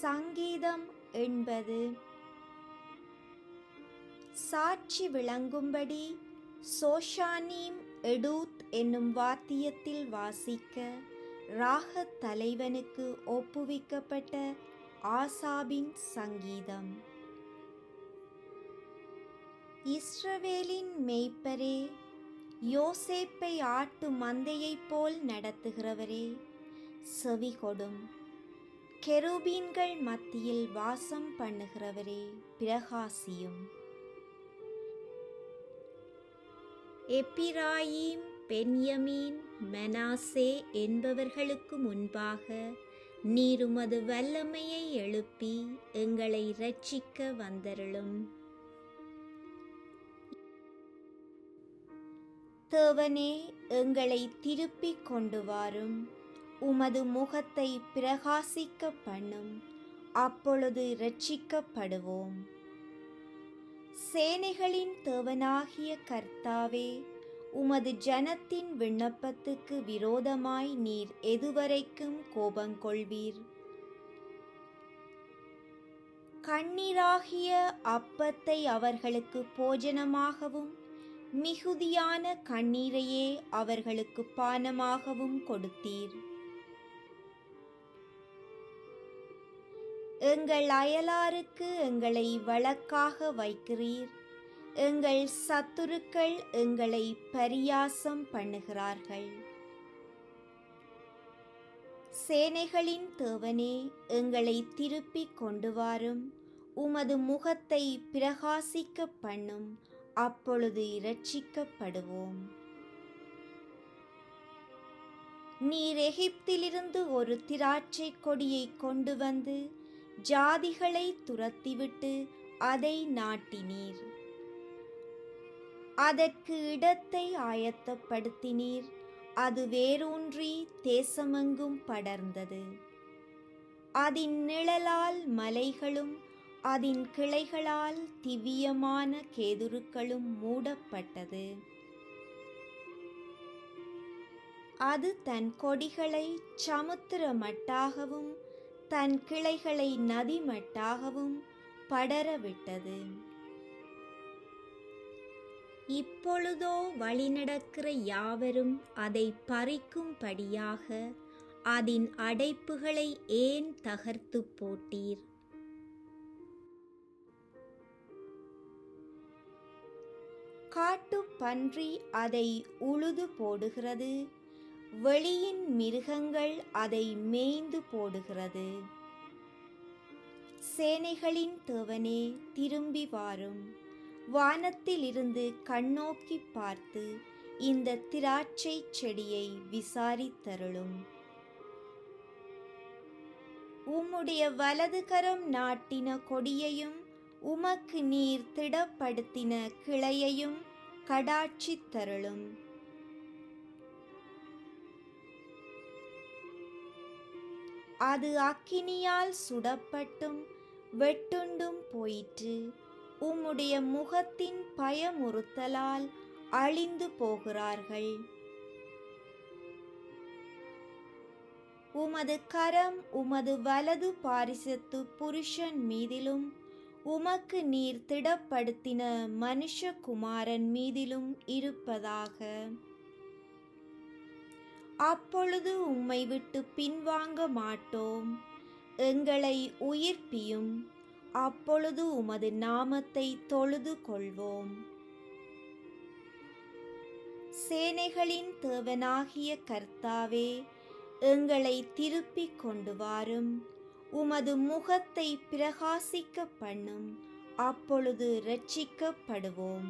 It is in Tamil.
சங்கீதம் எண்பது. சாட்சி விளங்கும்படி சோஷானீம் எடுத் என்னும் வாத்தியத்தில் வாசிக்க ராக தலைவனுக்கு ஒப்புவிக்கப்பட்ட ஆசாபின் சங்கீதம். இஸ்ரவேலின் மெய்ப்பரே யோசேப்பை ஆட்டு மந்தையைப் போல் நடத்துகிறவரே செவி கொடும் கெரூபீன்கள் மத்தியில் வாசம் பண்ணுகிறவரே பிரகாசியும். எப்பிராயீம் பென்யமீன் மெனாசே என்பவர்களுக்கு முன்பாக நீருமது வல்லமையை எழுப்பி எங்களை இரட்சிக்க வந்தருளும். தேவனே எங்களை திருப்பிக் கொண்டு வாரும். உமது முகத்தை பிரகாசிக்க பண்ணும் அப்பொழுது இரட்சிக்கப்படுவோம். சேனைகளின் தேவனாகிய கர்த்தாவே உமது ஜனத்தின் விண்ணப்பத்துக்கு விரோதமாய் நீர் எதுவரைக்கும் கோபங்கொள்வீர். கண்ணீராகிய அப்பத்தை அவர்களுக்கு போஜனமாகவும் மிகுதியான கண்ணீரையே அவர்களுக்கு பானமாகவும் கொடுத்தீர். எங்கள் அயலாருக்கு எங்களை வழக்காக வைக்கிறீர். எங்கள் சத்துருக்கள் எங்களை பரியாசம் பண்ணுகிறார்கள். சேனைகளின் தேவனே எங்களை திருப்பிக் கொண்டு வாரும். உமது முகத்தை பிரகாசிக்க பண்ணும். அப்பொழுது இரட்சிக்கப்படுவோம். நீர் எகிப்திலிருந்து ஒரு திராட்சை கொடியை கொண்டு வந்து ஜாதிகளை துரத்திவிட்டு அதை நாட்டினீர். அதற்கு இடத்தை ஆயத்தப்படுத்தினீர். அது வேரூன்றி தேசமெங்கும் படர்ந்தது. அதின் நிழலால் மலைகளும் அதன் கிளைகளால் திவ்யமான கேதுருக்களும் மூடப்பட்டது. அது தன் கொடிகளை சமுத்திரமட்டாகவும் தன் கிளைகளை நதிமட்டாகவும் படரவிட்டது. இப்பொழுதோ வழிநடக்கிற யாவரும் அதை பறிக்கும்படியாக அதன் அடைப்புகளை ஏன் தகர்த்து போட்டீர்? காட்டு பன்றி அதை உழுது போடுகிறது. வெளியின் மிருகங்கள் அதை மேய்ந்து போடுகிறது. சேனைகளின் தேவனே திரும்பி வாரும். வானத்திலிருந்து கண்ணோக்கி பார்த்து இந்த திராட்சை செடியை விசாரித்தருளும். உம்முடைய வலதுகரம் நாட்டின கொடியையும் உமக்கு நீர் திடப்படுத்தின கிளையையும் கடாட்சித் தருளும் அது அக்கினியால் சுடப்பட்டும் வெட்டுண்டும் போயிற்று. உம்முடைய முகத்தின் பயமுறுத்தலால் அழிந்து போகிறார்கள். உமது கரம் உமது வலது பாரிசத்து புருஷன் மீதிலும் உமக்கு நீர் திடப்படுத்தின மனுஷகுமாரன் மீதிலும் இருப்பதாக. அப்பொழுது உம்மை விட்டு பின்வாங்க மாட்டோம். எங்களை உயிர்ப்பியும். அப்பொழுது உமது நாமத்தை தொழுது கொள்வோம். சேனைகளின் தேவனாகிய கர்த்தாவே எங்களை திருப்பிக் கொண்டு வாரும். உமது முகத்தை பிரகாசிக்க பண்ணும். அப்பொழுது இரட்சிக்கப்படுவோம்.